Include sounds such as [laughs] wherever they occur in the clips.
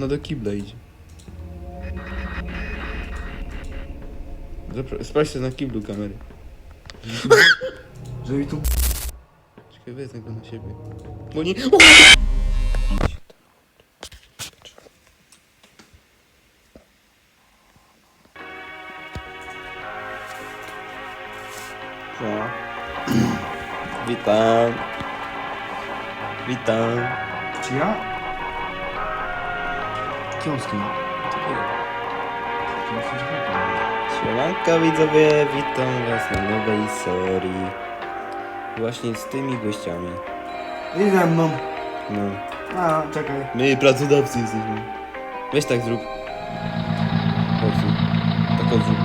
Ona do kibla idzie. Zapra- Sprawdźcie na kiblu kamery. [laughs] Żeby tu... Czekaj, wezmę go na siebie. Bo nie... O! [clears throat] Witam. Witam. Czy ja? Kioskiem. Siemanko widzowie, witam was na nowej serii. Właśnie z tymi gościami. I ze mną. No. A, czekaj. My pracodawcy jesteśmy. Weź tak zrób. Chodź zrób. Tak zrób.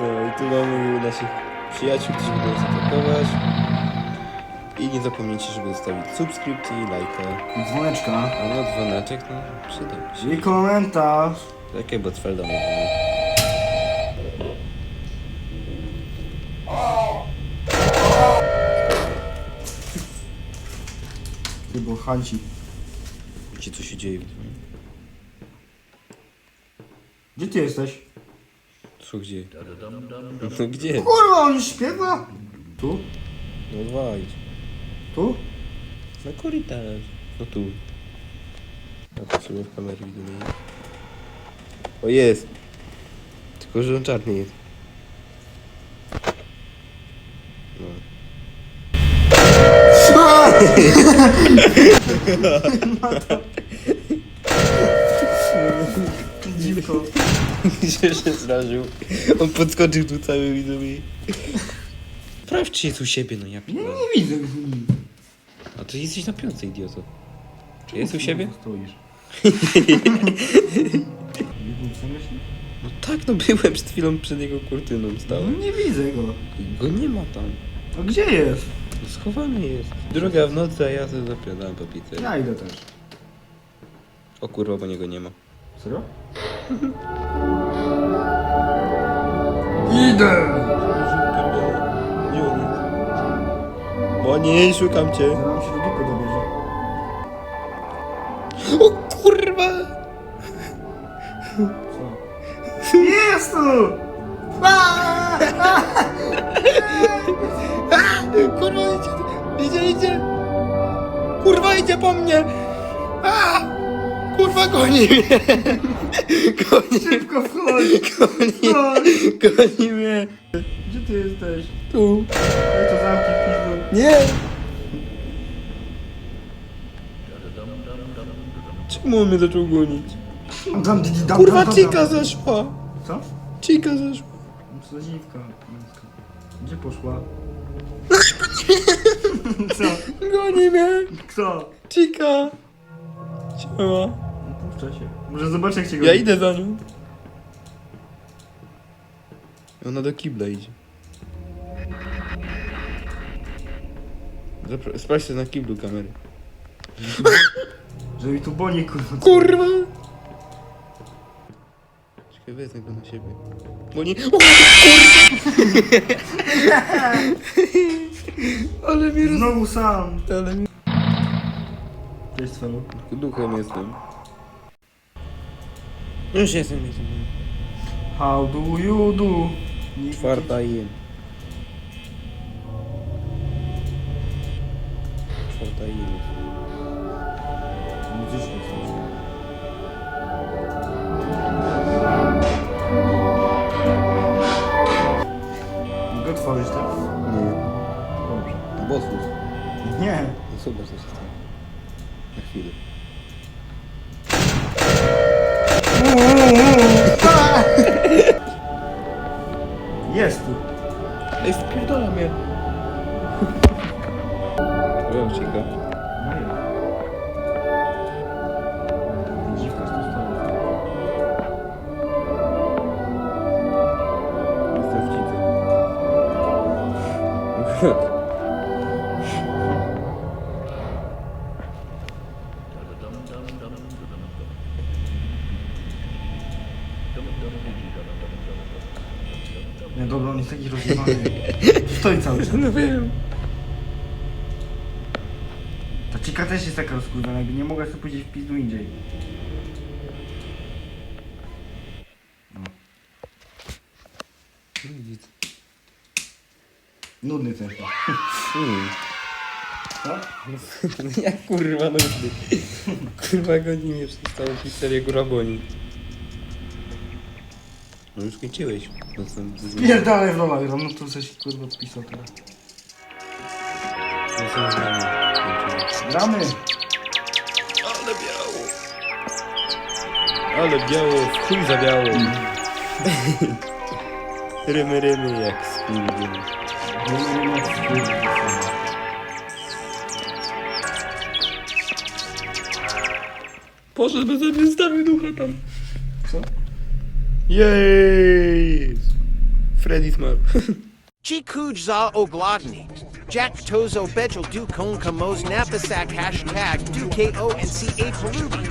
No i tu mamy naszych przyjaciół, którzy będą nas atakować. I nie zapomnijcie, żeby zostawić subskrypcję i lajka. I dzwoneczka. A no dzwoneczek, no przydałby się. I komentarz. Jakie Botfelda mówimy. Ty, bo Hanci. Wiecie co się dzieje? Gdzie ty jesteś? Co gdzie? No gdzie? Kurwa, on śpiewa? Tu? No dwa idź. Tu? Na korytarz. No tu. A to sobie w kamerę widzimy. O jest! Tylko, że on czarny jest. No. [laughs] Dziwko. [laughs] się się zraził. On podskoczył tu cały widzowie. Sprawdź czy jest u siebie, no ja Nie, pierdolę. nie widzę. A ty jesteś na piątce, idioto. Czy jest u siebie? Stoisz. [laughs] No tak, no byłem przed chwilą przed jego kurtyną No, stałem. nie widzę go. Go nie ma tam. A gdzie jest? No Schowany jest. Druga w nocy, a ja sobie zapiadam po pizzerii. Ja idę też. O kurwa, bo niego nie ma. Serio? Idę! Bo nie, szukam cię. Zaraz się do dupy dobierze. O kurwa! Co? Jest tu! Aaa! Kurwa, idzie, idzie, idzie. Kurwa, idzie po mnie. Kurwa, goni mnie. Goni, Szybko wchodź! goni, Chodź! goni mnie. Gdzie ty jesteś? Tu. Ej, to zamknij pizdu. Nie! Czemu on mnie zaczął gonić? Dam, dam, dam, Kurwa, dam, Chica dam. zeszła! Co? Chica zeszła. Co za dziwka. męska. Gdzie poszła? Co? Goni mnie! Kto? Chica! Siema. Puszcza się. Może zobaczę jak cię go... Ja idę za nią. Ona do kibla idzie. Zapra- Sprawdźcie na kiblu kamery. [laughs] Żeby tu boni kurwa. Kurwa! Czekaj, wezmę go na siebie. Bo nie... O, kurwa! [laughs] [laughs] Ale mi roz... Znowu sam. Ale mi... Cześć Felu. Duchem jestem. Już jestem, jestem. How do you do? Nie- Czwarta i... Czwarta i... Muzycznie coś. Mogę otworzyć tak? Nie. Dobrze. Bosus. Nie. Zobacz co się stało. Na chwilę. Jest tu. Ej, wpierdala mnie. Ucieka. Maja. Dziwka [laughs] Nie, dobra, on jest taki rozjebany. Stoi cały czas. No wiem. Ta cika też jest taka rozkurwiona, jakby nie mogła sobie pójść w pizdu indziej. No. Nudny ten. Hmm. Co? [laughs] Jak kurwa nudny. Kurwa goni mnie przez całą pizzerię Guraboni. No już skończyłeś. No, są, Pierdalaj w rolach, no to coś kurwa odpisał teraz. no, są z nami. Skończyłeś. Gramy! Ale biało. Ale biało, w chuj za biało. [laughs] rymy, rymy jak skurwyn. Poszedł bez mnie stawił ducha tam. Yay! Freddy Smurf. [laughs] Chikuj za oglodny. Jack Tozo Bejel Du Kong Kamos hashtag Du KO and CH Ruby.